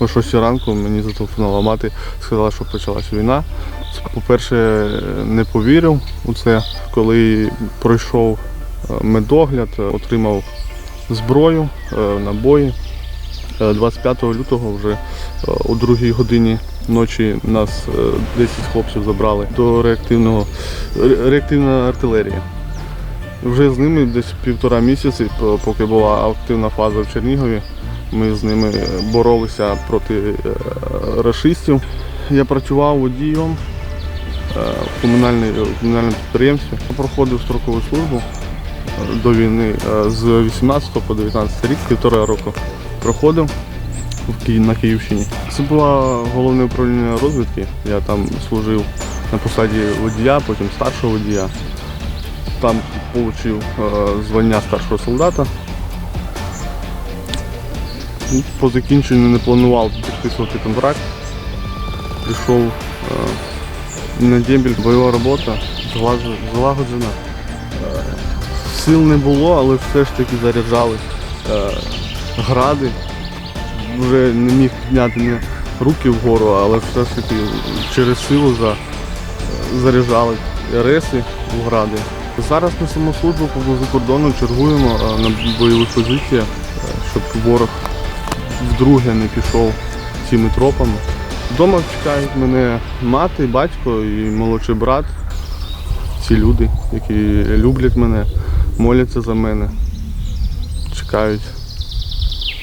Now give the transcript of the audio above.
О 6 ранку мені зателефонувала мати, сказала, що почалася війна. По-перше, не повірив у це. Коли пройшов е, медогляд, е, отримав зброю, е, набої. Е, 25 лютого вже о 2 годині ночі нас е, 10 хлопців забрали до реактивного реактивної артилерії. Вже з ними десь півтора місяці, поки була активна фаза в Чернігові, ми з ними боролися проти е, рашистів. Я працював водієм е, в комунальному підприємстві. Проходив строкову службу до війни е, з 18 по 19 рік, півтора року проходив на Київщині. Це було головне управління розвідки. Я там служив на посаді водія, потім старшого водія. Там отримав звання старшого солдата. По закінченню не планував підписувати контракт. Прийшов е, на дембіль, бойова робота, злагоджена. Е, Сил не було, але все ж таки заряджали е, гради. Вже не міг підняти ні руки вгору, але все ж таки через силу за, заряджали реси в гради. Зараз на самослужбу поблизу кордону чергуємо е, на бойових позиціях, е, щоб ворог вдруге не пішов цими тропами. Вдома чекають мене мати, батько і молодший брат. Ці люди, які люблять мене, моляться за мене, чекають